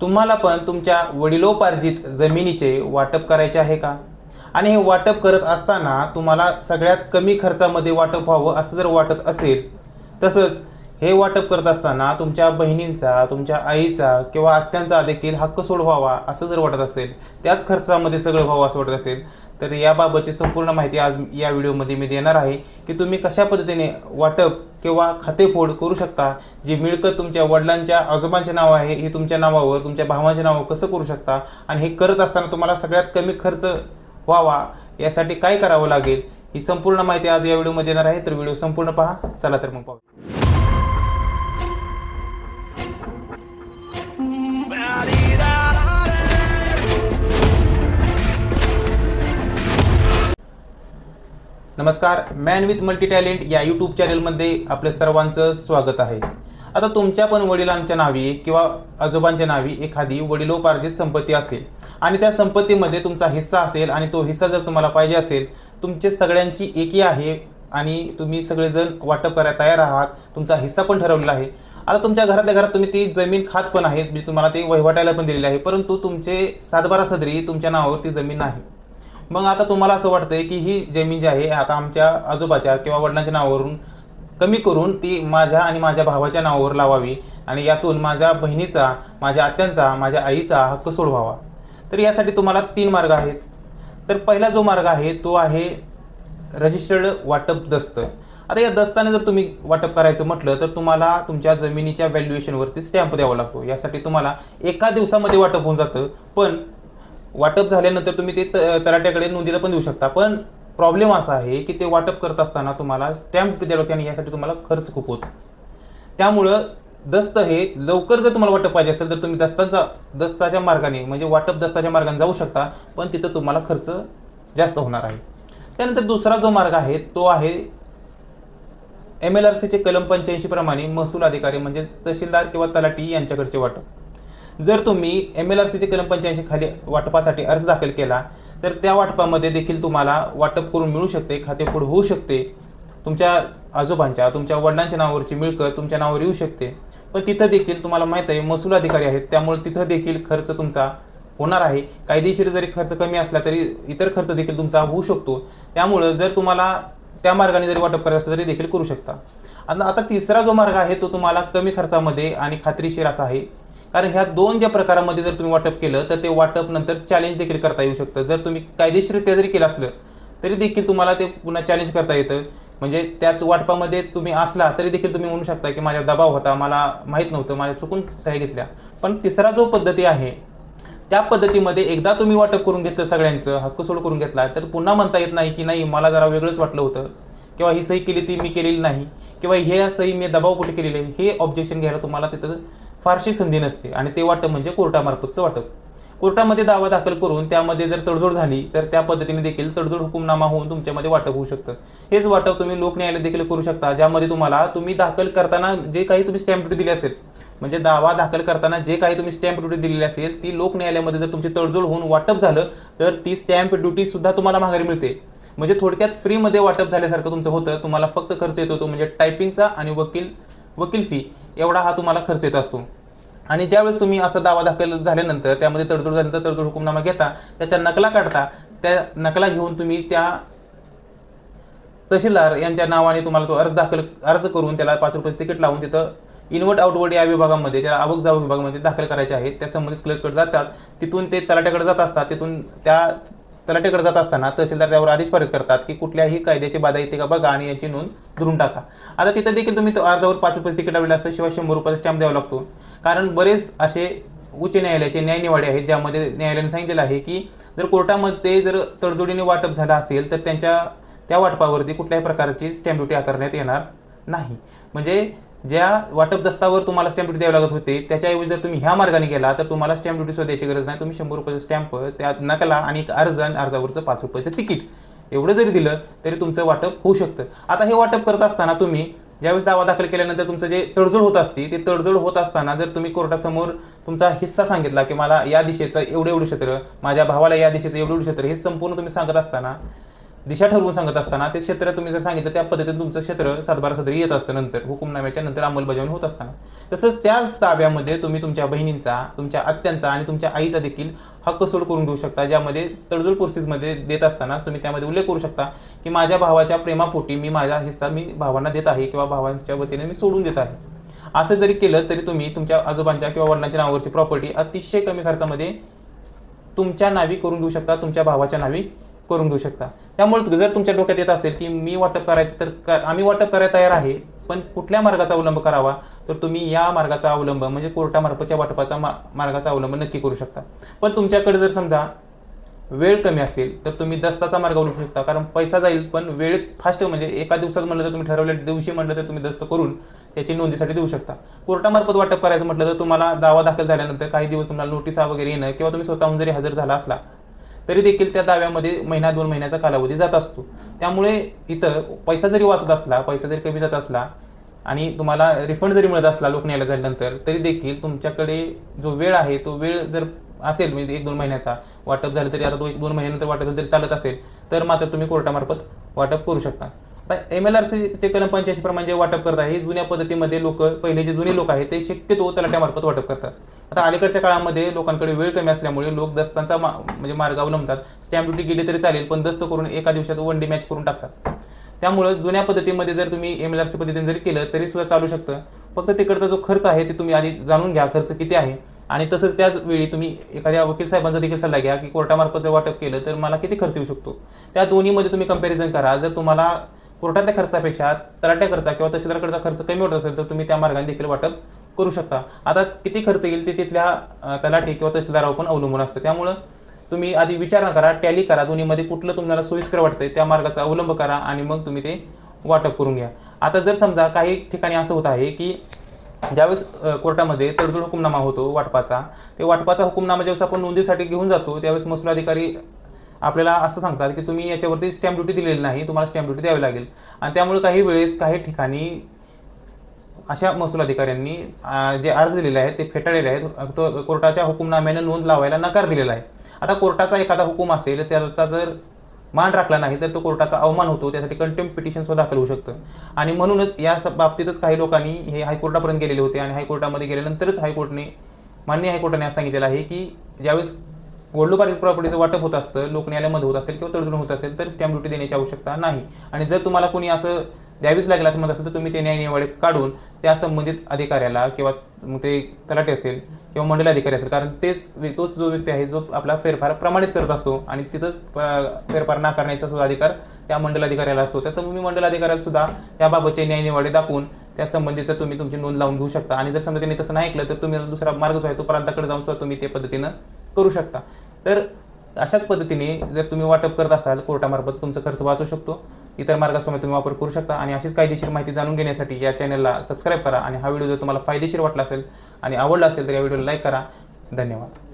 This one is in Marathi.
तुम्हाला पण तुमच्या वडिलोपार्जित जमिनीचे वाटप करायचे आहे का? आणि हे वाटप करत असताना तुम्हाला सगळ्यात कमी खर्चामध्ये वाटप व्हावं असं जर वाटत असेल तसंच हे वाटप करत असताना तुमच्या बहिणींचा तुमच्या आईचा किंवा आत्यांचा देखील हक्क सोडवावा असं जर वाटत असेल त्याच खर्चामध्ये सगळं व्हावं असं वाटत असेल तर याबाबतची संपूर्ण माहिती आज या व्हिडिओमध्ये मी देणार आहे की तुम्ही कशा पद्धतीने वाटप किंवा खातेफोड करू शकता जी मिळकत तुमच्या वडिलांच्या आजोबांचे नाव आहे हे तुमच्या नावावर तुमच्या भावाच्या नावावर कसं करू शकता आणि हे करत असताना तुम्हाला सगळ्यात कमी खर्च व्हावा यासाठी काय करावं लागेल ही संपूर्ण माहिती आज या व्हिडिओमध्ये येणार आहे तर व्हिडिओ संपूर्ण पहा चला तर मग पाहू. नमस्कार मॅन विथ मल्टी टॅलेंट या यूट्यूब चॅनलमध्ये आपल्या सर्वांचं स्वागत आहे. आता तुमच्या पण वडिलांच्या नावी किंवा आजोबांच्या नावी एखादी वडिलोपार्जित संपत्ती असेल आणि त्या संपत्तीमध्ये तुमचा हिस्सा असेल आणि तो हिस्सा जर तुम्हाला पाहिजे असेल तुमचे सगळ्यांची एकी आहे आणि तुम्ही सगळेजण वाटप करायला तयार आहात तुमचा हिस्सा पण ठरवलेला आहे. आता तुमच्या घरातल्या घरात तुम्ही ती जमीन खात पण आहेत म्हणजे तुम्हाला ते वहिवाटायला पण दिलेली आहे परंतु तुमचे सातबारा सदरी तुमच्या नावावर ती जमीन नाही. मग आता तुम्हाला असं वाटतंय की ही जमीन जी आहे आता आमच्या आजोबाच्या किंवा वडिलांच्या नावावरून कमी करून ती माझ्या आणि माझ्या भावाच्या नावावर लावावी आणि यातून माझ्या बहिणीचा माझ्या आत्यांचा माझ्या आईचा हक्क सोडवावा. तर यासाठी तुम्हाला तीन मार्ग आहेत. तर पहिला जो मार्ग आहे तो आहे रजिस्टर्ड वाटप दस्त. आता या दस्ताने जर तुम्ही वाटप करायचं म्हटलं तर तुम्हाला तुमच्या जमिनीच्या व्हॅल्युएशनवरती स्टॅम्प द्यावा लागतो. यासाठी तुम्हाला एका दिवसामध्ये वाटप होऊन जातं पण वाटप झाल्यानंतर तुम्ही ते त तलाट्याकडे नोंदीला पण देऊ शकता. पण प्रॉब्लेम असा आहे की ते वाटप करत असताना तुम्हाला स्टॅम्प द्यावं लागते आणि यासाठी तुम्हाला खर्च खूप होतो. त्यामुळं दस्त हे लवकर जर तुम्हाला वाटप पाहिजे असेल तर तुम्ही दस्तांचा दस्ताच्या मार्गाने म्हणजे वाटप दस्ताच्या मार्गाने जाऊ शकता पण तिथं तुम्हाला खर्च जास्त होणार आहे. त्यानंतर दुसरा जो मार्ग आहे तो आहे एम एल आर सीचे कलम पंच्याऐंशी प्रमाणे महसूल अधिकारी म्हणजे तहसीलदार किंवा तलाटी यांच्याकडचे वाटप. जर तुम्ही एम एल आर सीचे कलम पंच्याऐंशी खाली वाटपासाठी अर्ज दाखल केला तर त्या वाटपामध्ये देखील तुम्हाला वाटप करून मिळू शकते खातेफोड होऊ शकते. तुमच्या आजोबांच्या तुमच्या वडिलांच्या नावावरची मिळकत तुमच्या नावावर येऊ शकते. पण तिथं देखील तुम्हाला माहीत आहे महसूल अधिकारी आहेत त्यामुळे तिथं देखील खर्च तुमचा होणार आहे. कायदेशीर जरी खर्च कमी असला तरी इतर खर्च देखील तुमचा होऊ शकतो. त्यामुळं जर तुम्हाला त्या मार्गाने जरी वाटप करायचं असलं तरी देखील करू शकता. आता आता तिसरा जो मार्ग आहे तो तुम्हाला कमी खर्चामध्ये आणि खात्रीशीर असा आहे. कारण ह्या दोन ज्या प्रकारामध्ये जर तुम्ही वाटप केलं तर ते वाटप नंतर चॅलेंज देखील करता येऊ शकतं. जर तुम्ही कायदेशीररित्या जरी केलं असलं तरी देखील तुम्हाला ते पुन्हा चॅलेंज करता येतं. म्हणजे त्यात वाटपामध्ये तुम्ही असला तरी देखील तुम्ही म्हणू शकता की माझा दबाव होता मला माहीत नव्हतं माझ्या चुकून सह्या घेतल्या. पण तिसरा जो पद्धती आहे त्या पद्धतीमध्ये एकदा तुम्ही वाटप करून घेतलं सगळ्यांचं हक्क सोड करून घेतला तर पुन्हा म्हणता येत नाही की नाही मला जरा वेगळंच वाटलं होतं किंवा ही सही केली ती मी केलेली नाही किंवा हे सही मी दबाव कुठे केलेली आहे हे ऑब्जेक्शन घ्यायला तुम्हाला तिथं फारशी संधी नसते आणि ते वाटप म्हणजे कोर्टामार्फतचं वाटप. कोर्टामध्ये दावा दाखल करून त्यामध्ये जर तडजोड झाली तर त्या पद्धतीने देखील तडजोड हुकुमनामा होऊन तुमच्यामध्ये वाटप होऊ शकतं. हेच वाटप तुम्ही लोकन्यायालय देखील करू शकता ज्यामध्ये तुम्हाला तुम्ही दाखल करताना जे काही तुम्ही स्टॅम्प ड्युटी दिली असेल म्हणजे दावा दाखल करताना जे काही तुम्ही स्टॅम्प ड्युटी दिलेली असेल ती लोक न्यायालयामध्ये जर तुमची तडजोड होऊन वाटप झालं तर ती स्टॅम्प ड्युटी सुद्धा तुम्हाला माघारी मिळते. म्हणजे थोडक्यात फ्रीमध्ये वाटप झाल्यासारखं तुमचं होतं तुम्हाला फक्त खर्च येतो तो म्हणजे टायपिंगचा आणि वकील वकील फी एवढा हा तुम्हाला खर्च येत असतो. आणि ज्यावेळेस तुम्ही असा दावा दाखल झाल्यानंतर त्यामध्ये तडजोड झाल्यानंतर तडजोड हुकुमनामा घेता त्याच्या नकला काढता त्या नकला घेऊन तुम्ही त्या तहसीलदार यांच्या नावाने तुम्हाला तो अर्ज दाखल अर्ज करून त्याला पाच रुपयाचं तिकीट लावून तिथं इनवर्ट आउटवर्ड या विभागामध्ये त्याला आवक जावक विभागामध्ये दाखल करायचे आहेत. त्या संबंधित क्लर्ककडे जातात. तिथून ते तलाट्याकडे जात असतात. तिथून त्या तलाठ्याकडे जात असताना तहसीलदार त्यावर आदेश पारित करतात की कुठल्याही कायद्याची बाधा येते का बघा आणि याची नोंद धरून टाका. आता तिथं देखील तुम्ही अर्जावर पाच रुपये तिकीट लावलेलं असतं शिवाय शंभर रुपयाचा स्टॅम्प द्यावा लागतो. कारण बरेच असे उच्च न्यायालयाचे न्यायनिवाडे आहेत ज्यामध्ये न्यायालयाने सांगितलेलं आहे की जर कोर्टामध्ये जर तडजोडीने वाटप झालं असेल तर त्यांच्या त्या वाटपावरती कुठल्याही प्रकारची स्टॅम्प ड्युटी आकारण्यात येणार नाही. म्हणजे ज्या वाटप दस्तावर तुम्हाला स्टॅम्प ड्युटी द्यावी लागत होते त्याच्याऐवजी जर तुम्ही ह्या मार्गाने गेला तर तुम्हाला स्टॅम्प ड्युटी सुद्धा द्यायची गरज नाही. तुम्ही शंभर रुपयाचं स्टॅम्प त्यात नकला आणि एक अर्ज आणि अर्जावरचं पाच रुपयाचं तिकीट. एवढं जरी दिलं तरी तुमचं वाटप होऊ शकतं. आता हे वाटप करत असताना तुम्ही ज्यावेळेस दावा दाखल केल्यानंतर तुमचं जे तडजोड होत असते ते तडजोड होत असताना जर तुम्ही कोर्टासमोर तुमचा हिस्सा सांगितला की मला या दिशेचं एवढं एवढं क्षेत्र माझ्या भावाला या दिशेचं एवढं एवढं क्षेत्र हे संपूर्ण तुम्ही सांगत असताना दिशा ठरवून सांगत असताना ते क्षेत्र तुम्ही जर सांगितलं त्या पद्धतीने तुमचं क्षेत्र सातबारा सदरी येत असतं नंतर हुकुमनाम्याच्या नंतर अंमलबजावणी होत असताना. तसंच त्याच ताब्यामध्ये तुम्ही तुमच्या बहिणींचा तुमच्या आत्यांचा आणि तुमच्या आईचा देखील हक्क सोड करून घेऊ शकता ज्यामध्ये तडजोड प्रोसेसमध्ये देत असतानाच तुम्ही त्यामध्ये उल्लेख करू शकता की माझ्या भावाच्या प्रेमापोटी मी माझा हिस्सा मी भावांना देत आहे किंवा भावांच्या वतीने मी सोडून देत आहे. असं जरी केलं तरी तुम्ही तुमच्या आजोबांच्या किंवा वडिलांच्या नावावरची प्रॉपर्टी अतिशय कमी खर्चामध्ये तुमच्या नावी करून घेऊ शकता तुमच्या भावाच्या नावी करून घेऊ शकता. त्यामुळे जर तुमच्या डोक्यात येत असेल की मी वाटप करायचं तर क- आम्ही वाटप करायला तयार आहे पण कुठल्या मार्गाचा अवलंब करावा तर तुम्ही या मार्गाचा अवलंब म्हणजे कोर्टामार्फतच्या वाटपाचा मा मार्गाचा अवलंब नक्की करू शकता. पण तुमच्याकडे जर समजा वेळ कमी असेल तर तुम्ही दस्ताचा मार्ग अवलंबू शकता कारण पैसा जाईल पण वेळ फास्ट म्हणजे एका दिवसात म्हटलं तर तुम्ही ठरवलेल्या दिवशी म्हटलं तर तुम्ही दस्त करून त्याची नोंदीसाठी देऊ शकता. कोर्टामार्फत वाटप करायचं म्हटलं तर तुम्हाला दावा दाखल झाल्यानंतर काही दिवस तुम्हाला नोटिसा वगैरे येणं किंवा तुम्ही स्वतःहून जरी हजर झाला असला तरी देखील त्या दाव्यामध्ये महिना दोन महिन्याचा कालावधी जात असतो. त्यामुळे इथं पैसा जरी वाचत असला पैसा जरी कमी जात असला आणि तुम्हाला रिफंड जरी मिळत असला लोकन्यायाला झाल्यानंतर तरी देखील तुमच्याकडे जो वेळ आहे तो वेळ जर असेल म्हणजे एक दोन महिन्याचा वाटप झालं तरी आता दो एक दोन महिन्यानंतर वाटप झालं तरी चालत असेल तर मात्र तुम्ही कोर्टामार्फत वाटप करू शकता. आता एम एल आर सीचे कलम पंच्याऐंशी प्रमाणे जे वाटप करत आहे जुन्या पद्धतीमध्ये लोक पहिले जे जुने लोक आहेत ते शक्यतो तलाट्यामार्फत वाटप करतात. आता अलीकडच्या काळामध्ये लोकांकडे वेळ कमी असल्यामुळे लोक दस्तांचा मा म्हणजे मार्ग अवलंबतात स्टॅम्प ड्युटी गेली तरी चालेल पण दस्त करून एका दिवसात वन डे मॅच करून टाकतात. त्यामुळं जुन्या पद्धतीमध्ये जर तुम्ही एम एल आर सी पद्धतीने जरी केलं तरी सुद्धा चालू शकतं. फक्त तिकडचा जो खर्च आहे ते तुम्ही आधी जाणून घ्या खर्च किती आहे. आणि तसंच त्याच वेळी तुम्ही एखाद्या वकील साहेबांचा देखील सल्ला घ्या की कोर्टामार्फत जर वाटप केलं तर मला किती खर्च येऊ शकतो? त्या दोन्हीमध्ये तुम्ही कंपॅरिझन करा. जर तुम्हाला कोर्टातल्या खर्चापेक्षा तलाट्या खर्चा किंवा तहसीलदारकडचा खर्च कमी होत असेल तर तुम्ही त्या मार्गाने देखील वाटप करू शकता. आता किती खर्च येईल ते तिथल्या तलाठी किंवा तहसीलदारावर पण अवलंबून असतं. त्यामुळं तुम्ही आधी विचार करा टॅली करा दोन्हीमध्ये कुठलं तुम्हाला सोयीस्कर वाटतंय त्या मार्गाचा अवलंब करा आणि मग तुम्ही ते वाटप करून घ्या. आता जर समजा काही ठिकाणी असं होत आहे की ज्यावेळेस कोर्टामध्ये तडजोड हुकुमनामा होतो वाटपाचा ते वाटपाचा हुकुमनामा ज्यावेळेस आपण नोंदीसाठी घेऊन जातो त्यावेळेस महसूल अधिकारी आपल्याला असं सांगतात की तुम्ही याच्यावरती स्टॅम्प ड्युटी दिलेली नाही तुम्हाला स्टॅम्प ड्युटी द्यावी लागेल. आणि त्यामुळे काही वेळेस काही ठिकाणी अशा महसूल अधिकाऱ्यांनी जे अर्ज दिलेले आहेत ते फेटाळलेले आहेत. तो कोर्टाच्या हुकुमनाम्याने नोंद लावायला नकार दिलेला आहे. आता कोर्टाचा एखादा हुकूम असेल त्याचा जर मान राखला नाही तर तो कोर्टाचा अवमान होतो. त्यासाठी कंटेम्प पिटिशन सुद्धा दाखल होऊ शकतं. आणि म्हणूनच या बाबतीतच काही लोकांनी हे हायकोर्टापर्यंत गेलेले होते. आणि हायकोर्टामध्ये गेल्यानंतरच हायकोर्टने मान्य हायकोर्टाने असं सांगितलेलं आहे की ज्यावेळेस गोल्डोबारी प्रॉपर्टीचं वाटप होत असतं लोकन्यायालयामध्ये होत असेल किंवा तडजोड होत असेल तर स्टॅम्प ड्युटी देण्याची आवश्यकता नाही. आणि जर तुम्हाला कोणी असं द्यावीच लागेल असं म्हणत असेल तर तुम्ही ते न्यायनिवाडे काढून त्या संबंधित अधिकाऱ्याला किंवा मग ते तलाठी असेल किंवा मंडल अधिकारी असेल कारण तेच तोच जो व्यक्ती आहे जो आपला फेरफार प्रमाणित करत असतो आणि तिथंच अं, फेरफार नाकारण्याचा सुद्धा अधिकार त्या मंडल अधिकाऱ्याला असतो. तर तुम्ही मंडल अधिकाऱ्याला सुद्धा त्याबाबतचे न्यायनिवाडे दाखवून त्या संबंधीचं तुम्ही तुमची नोंद लावून घेऊ शकता. आणि जर समजा त्यांनी तसं नाही ऐकलं तर तुम्ही दुसरा मार्ग जो आहे तो प्रांताकडे जाऊन सुद्धा तुम्ही ते पद्धतीनं करू शकता. तर अशाच पद्धतीने जर तुम्ही वाटप करत असाल कोर्टामार्फत तुमचा खर्च वाचू शकतो. इतर मार्गासमोर तुम्ही वापर करू शकता आणि अशीच कायदेशीर माहिती जाणून घेण्यासाठी या चॅनलला सबस्क्राईब करा आणि हा व्हिडिओ जर तुम्हाला फायदेशीर वाटला असेल आणि आवडला असेल तर या व्हिडिओला लाईक करा. धन्यवाद.